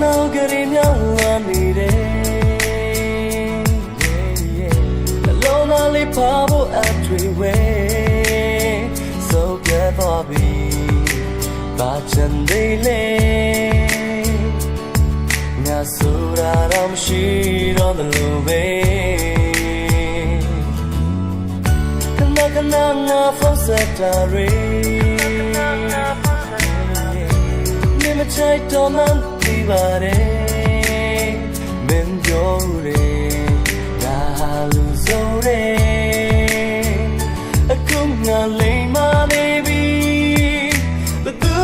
မြောင်းလာနေတယ်နှလုံးသားလေးပါဖို့အထွေဝဲ so get for me ဘာချင်သေးလဲငါဆိုတာတော့မရှိတော့တယ်လို့ပဲခဏခဏငါဖုန်းဆက်တာတွေနေမချိုက်တော့မှန်းသိ ပါတယ်မင်းပြောတယ်ငါဟာလူဆိုတယ်အခုငါလိမ်မာနေပြီဘသူ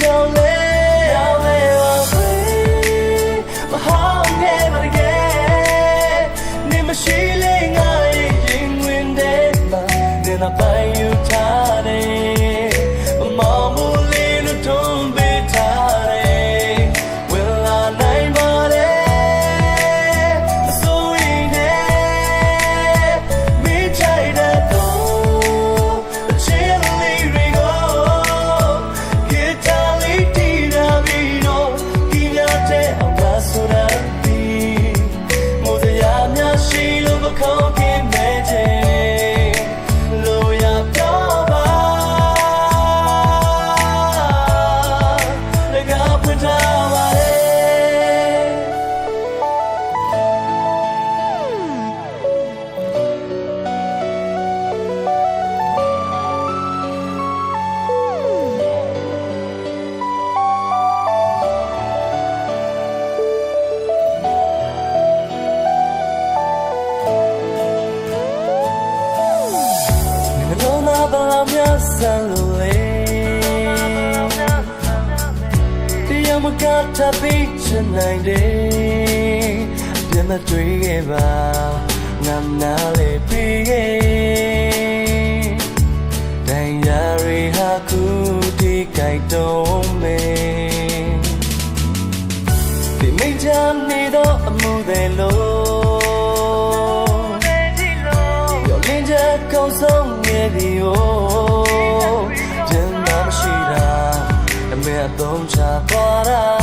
ကြောင့်လဲရောက်လဲပါပဲမဟောင်းနေ ဆန်လို့လေတရားမကတပိချင်နိုင်တယ်ပြန်မတွေ့ခဲ့ပါငါနာလေးပြီးခဲ့တန်ရာရီဟာခုဒီကြိုက်တော့မေဒီမိချမ်းနေတော့အမှုတွေလို့ 有连着高耸也比我 é bom de.